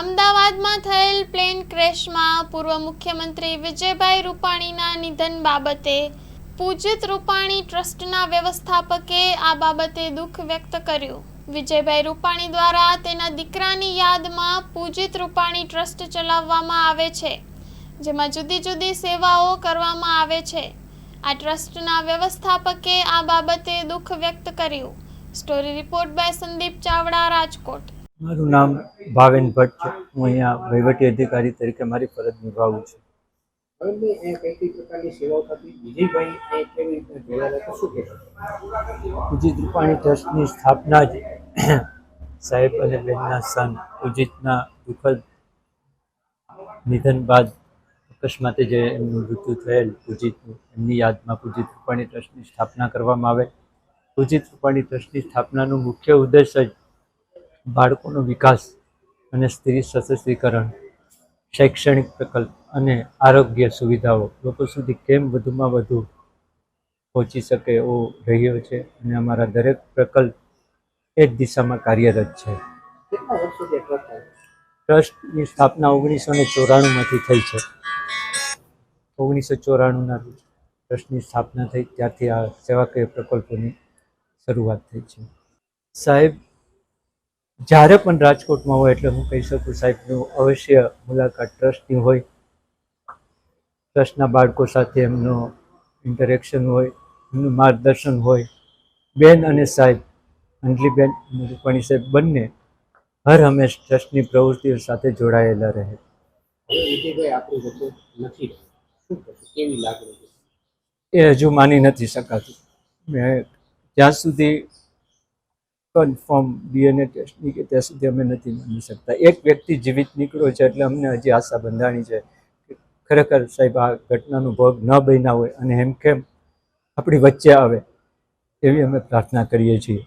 અમદાવાદમાં થયેલ પ્લેન ક્રેશમાં પૂર્વ મુખ્યમંત્રી વિજયભાઈ રૂપાણીના નિધન બાબતે પૂજિત રૂપાણી ટ્રસ્ટના વ્યવસ્થાપકે આ બાબતે દુઃખ વ્યક્ત કર્યું. વિજયભાઈ રૂપાણી દ્વારા તેના દીકરાની યાદમાં પૂજિત રૂપાણી ટ્રસ્ટ ચલાવવામાં આવે છે, જેમાં જુદી જુદી સેવાઓ કરવામાં આવે છે. આ ટ્રસ્ટના વ્યવસ્થાપકે આ બાબતે દુઃખ વ્યક્ત કર્યું. Story report by Sandeep Chavda, Rajkot. મારું નામ ભાવેન ભટ્ટ છે. હું અહીંયા વહીવટી અધિકારી તરીકે મારી ફરજ નિભાવું છું. ઉજીત ઉજિત રૂપાણી ટ્રસ્ટની સ્થાપના જ સાહેબ અને બેનના સન ઉજિતના દુઃખદ નિધન બાદ અકસ્માતે જે એમનું મૃત્યુ થયેલ ઉજિતનું એમની યાદમાં પૂજિત રૂપાણી ટ્રસ્ટની સ્થાપના કરવામાં આવે. પૂજિત રૂપાણી ટ્રસ્ટની સ્થાપનાનું મુખ્ય ઉદ્દેશ જ બાળકોનો વિકાસ અને સ્ત્રી સશક્તિકરણ શૈક્ષણિક પ્રકલ્પ અને આરોગ્ય સુવિધાઓ લોકો સુધી કેમ વધુમાં વધુ પહોંચી શકે એવો રહ્યો છે અને અમારા દરેક પ્રકલ્પ એ જ દિશામાં કાર્યરત છે. ટ્રસ્ટની સ્થાપના ઓગણીસો ને ચોરાણુંમાંથી થઈ છે. ઓગણીસો ચોરાણુંના ટ્રસ્ટની સ્થાપના થઈ ત્યારથી આ સેવાકીય પ્રકલ્પોની શરૂઆત થઈ છે. સાહેબ જ્યારે પણ રાજકોટમાં હોય એટલે હું કહી શકું સાહેબનું અવશ્ય મુલાકાત ટ્રસ્ટની હોય. ટ્રસ્ટના બાળકો સાથે એમનો ઇન્ટરેક્શન હોય એમનું માર્ગદર્શન હોય. બેન અને સાહેબ અંજલીબેન અને રૂપાણી સાહેબ બંને હર હંમેશ ટ્રસ્ટની પ્રવૃત્તિઓ સાથે જોડાયેલા રહે. એ હજુ માની નથી શકાતું. મેં ત્યાં સુધી કન્ફર્મ ડીએનએ ટેસ્ટની કે ત્યાં સુધી અમે નથી માની શકતા. એક વ્યક્તિ જીવિત નીકળ્યો છે એટલે અમને હજી આશા બંધાણી છે કે ખરેખર સાહેબ આ ઘટનાનો ભોગ ન બન્યા હોય અને હેમખેમ આપણી વચ્ચે આવે એવી અમે પ્રાર્થના કરીએ છીએ.